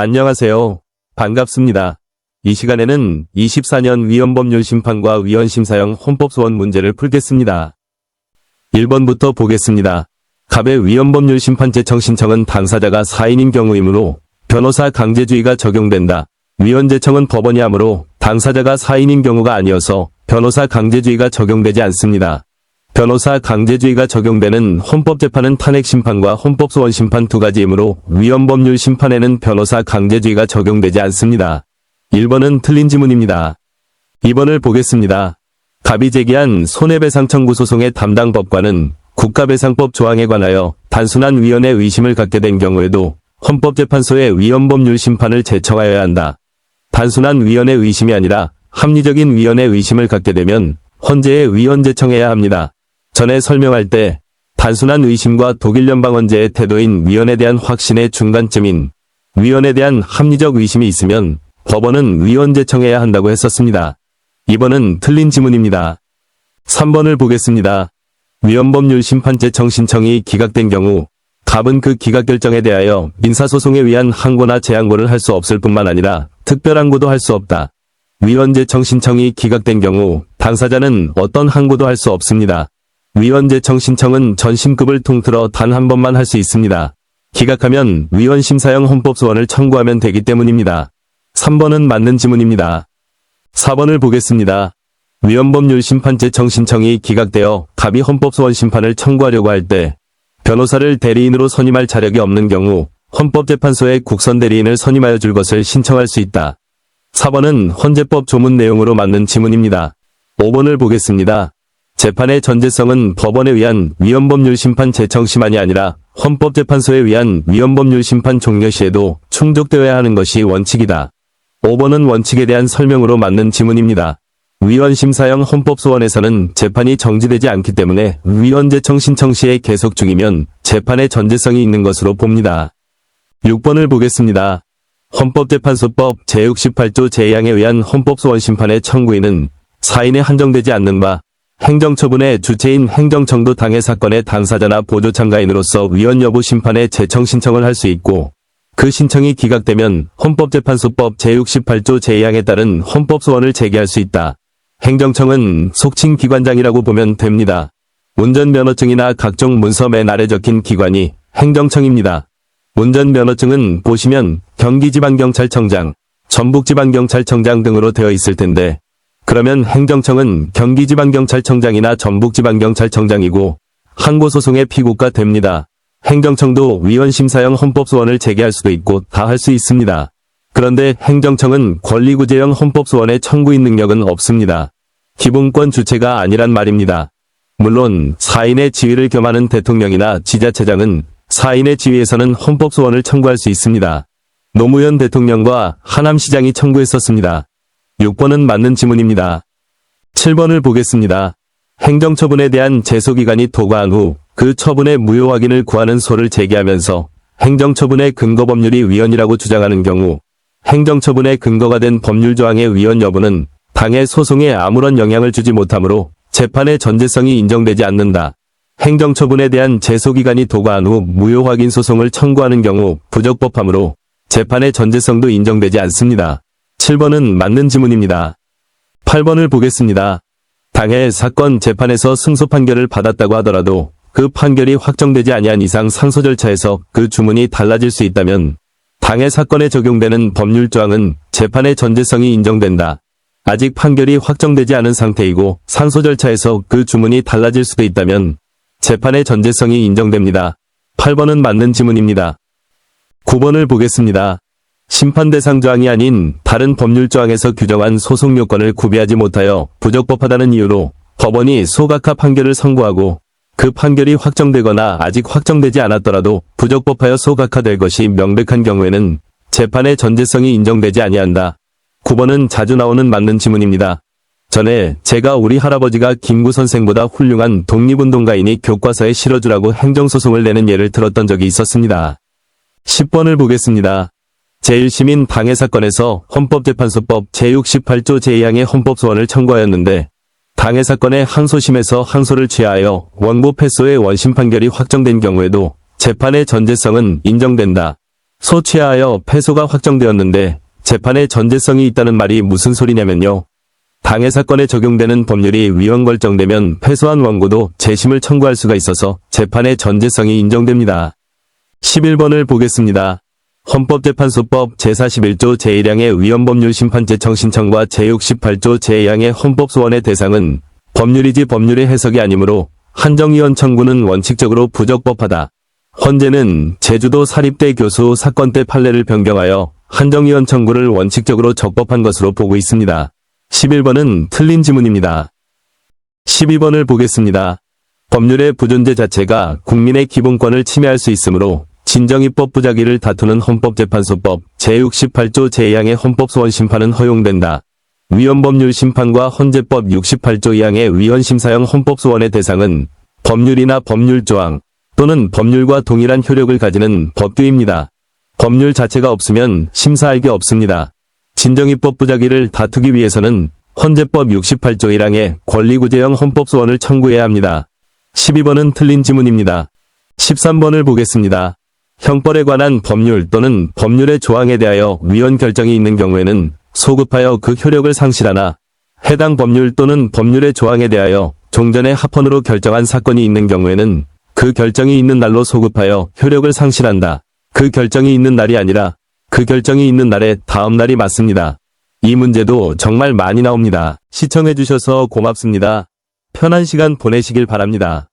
안녕하세요. 반갑습니다. 이 시간에는 24년 위헌법률 심판과 위헌심사형 헌법소원 문제를 풀겠습니다. 1번부터 보겠습니다. 갑의 위헌법률 심판 제청 신청은 당사자가 사인인 경우이므로 변호사 강제주의가 적용된다. 위헌 제청은 법원이 하므로 당사자가 사인인 경우가 아니어서 변호사 강제주의가 적용되지 않습니다. 변호사 강제주의가 적용되는 헌법재판은 탄핵심판과 헌법소원심판 두 가지이므로 위헌법률 심판에는 변호사 강제주의가 적용되지 않습니다. 1번은 틀린 지문입니다. 2번을 보겠습니다. 갑이 제기한 손해배상 청구 소송의 담당 법관은 국가배상법 조항에 관하여 단순한 위헌의 의심을 갖게 된 경우에도 헌법재판소에 위헌법률 심판을 제청하여야 한다. 단순한 위헌의 의심이 아니라 합리적인 위헌의 의심을 갖게 되면 헌재에 위헌 제청해야 합니다. 전에 설명할 때 단순한 의심과 독일 연방헌재의 태도인 위헌에 대한 확신의 중간점인 위헌에 대한 합리적 의심이 있으면 법원은 위헌 제청해야 한다고 했었습니다. 2번은 틀린 지문입니다. 3번을 보겠습니다. 위헌법률 심판 제청 신청이 기각된 경우 갑은 그 기각 결정에 대하여 민사소송에 의한 항고나 재항고를 할 수 없을 뿐만 아니라 특별항고도 할 수 없다. 위헌 제청 신청이 기각된 경우 당사자는 어떤 항고도 할 수 없습니다. 위헌 제청 신청은 전심급을 통틀어 단 한 번만 할 수 있습니다. 기각하면 위헌 심사형 헌법 소원을 청구하면 되기 때문입니다. 3번은 맞는 지문입니다. 4번을 보겠습니다. 위헌법률 심판 제청 신청이 기각되어 갑이 헌법소원 심판을 청구하려고 할 때 변호사를 대리인으로 선임할 자력이 없는 경우 헌법재판소에 국선 대리인을 선임하여 줄 것을 신청할 수 있다. 4번은 헌재법 조문 내용으로 맞는 지문입니다. 5번을 보겠습니다. 재판의 전제성은 법원에 의한 위헌법률 심판 제청 심한이 아니라 헌법재판소에 의한 위헌법률 심판 종료 시에도 충족되어야 하는 것이 원칙이다. 5번은 원칙에 대한 설명으로 맞는 지문입니다. 위헌심사형 헌법소원에서는 재판이 정지되지 않기 때문에 위헌제청 신청 시에 계속 중이면 재판의 전제성이 있는 것으로 봅니다. 6번을 보겠습니다. 헌법재판소법 제68조 제2항에 의한 헌법소원 심판의 청구인은 사인에 한정되지 않는 바 행정처분의 주체인 행정청도 당해 사건의 당사자나 보조 참가인으로서 위헌 여부 심판의 재청 신청을 할 수 있고 그 신청이 기각되면 헌법재판소법 제68조 제2항에 따른 헌법소원을 제기할 수 있다. 행정청은 속칭 기관장이라고 보면 됩니다. 운전면허증이나 각종 문서 맨 아래 적힌 기관이 행정청입니다. 운전면허증은 보시면 경기지방경찰청장, 전북지방경찰청장 등으로 되어 있을 텐데 그러면 행정청은 경기지방경찰청장이나 전북지방경찰청장이고 항고소송의 피고가 됩니다. 행정청도 위헌심사형 헌법소원을 제기할 수도 있고 다 할 수 있습니다. 그런데 행정청은 권리구제형 헌법소원의 청구인 능력은 없습니다. 기본권 주체가 아니란 말입니다. 물론 사인의 지위를 겸하는 대통령이나 지자체장은 사인의 지위에서는 헌법소원을 청구할 수 있습니다. 노무현 대통령과 하남시장이 청구했었습니다. 6번은 맞는 지문입니다. 7번을 보겠습니다. 행정처분에 대한 제소기간이 도과한 후 그 처분의 무효 확인을 구하는 소를 제기하면서 행정처분의 근거 법률이 위헌이라고 주장하는 경우 행정처분의 근거가 된 법률 조항의 위헌 여부는 당의 소송에 아무런 영향을 주지 못하므로 재판의 전제성이 인정되지 않는다. 행정처분에 대한 제소기간이 도과한 후 무효 확인 소송을 청구하는 경우 부적법하므로 재판의 전제성도 인정되지 않습니다. 7번은 맞는 지문입니다. 8번을 보겠습니다. 당해 사건 재판에서 승소 판결을 받았다고 하더라도 그 판결이 확정되지 아니한 이상 상소 절차에서 그 주문이 달라질 수 있다면 당해 사건에 적용되는 법률 조항은 재판의 전제성이 인정된다. 아직 판결이 확정되지 않은 상태이고 상소 절차에서 그 주문이 달라질 수도 있다면 재판의 전제성이 인정됩니다. 8번은 맞는 지문입니다. 9번을 보겠습니다. 심판 대상 조항이 아닌 다른 법률 조항에서 규정한 소송 요건을 구비하지 못하여 부적법하다는 이유로 법원이 소각화 판결을 선고하고 그 판결이 확정되거나 아직 확정되지 않았더라도 부적법하여 소각화될 것이 명백한 경우에는 재판의 전제성이 인정되지 아니한다. 9번은 자주 나오는 맞는 지문입니다. 전에 제가 우리 할아버지가 김구 선생보다 훌륭한 독립운동가이니 교과서에 실어주라고 행정소송을 내는 예를 들었던 적이 있었습니다. 10번을 보겠습니다. 제1시민 방해 사건에서 헌법재판소법 제68조 제2항의 헌법소원을 청구하였는데 방해 사건의 항소심에서 항소를 취하여 원고 패소의 원심 판결이 확정된 경우에도 재판의 전제성은 인정된다. 소취하여 패소가 확정되었는데 재판에 전제성이 있다는 말이 무슨 소리냐면요. 당해 사건에 적용되는 법률이 위헌 결정되면 패소한 원고도 재심을 청구할 수가 있어서 재판의 전제성이 인정됩니다. 11번을 보겠습니다. 헌법재판소법 제41조 제1항의 위헌법률 심판 제청 신청과 제68조 제2항의 헌법소원의 대상은 법률이지 법률의 해석이 아니므로 한정위원 청구는 원칙적으로 부적법하다. 헌재는 제주도 사립대 교수 사건 때 판례를 변경하여 한정위원 청구를 원칙적으로 적법한 것으로 보고 있습니다. 11번은 틀린 지문입니다. 12번을 보겠습니다. 법률의 부존재 자체가 국민의 기본권을 침해할 수 있으므로 진정입법 부작위를 다투는 헌법재판소법 제68조 제2항의 헌법소원 심판은 허용된다. 위헌법률 심판과 헌재법 68조 2항의 위헌심사형 헌법소원의 대상은 법률이나 법률조항 또는 법률과 동일한 효력을 가지는 법규입니다. 법률 자체가 없으면 심사할 게 없습니다. 진정입법 부작위를 다투기 위해서는 헌재법 68조 1항의 권리구제형 헌법소원을 청구해야 합니다. 12번은 틀린 지문입니다. 13번을 보겠습니다. 형벌에 관한 법률 또는 법률의 조항에 대하여 위헌 결정이 있는 경우에는 소급하여 그 효력을 상실하나 해당 법률 또는 법률의 조항에 대하여 종전에 합헌으로 결정한 사건이 있는 경우에는 그 결정이 있는 날로 소급하여 효력을 상실한다. 그 결정이 있는 날이 아니라 그 결정이 있는 날의 다음 날이 맞습니다. 이 문제도 정말 많이 나옵니다. 시청해주셔서 고맙습니다. 편한 시간 보내시길 바랍니다.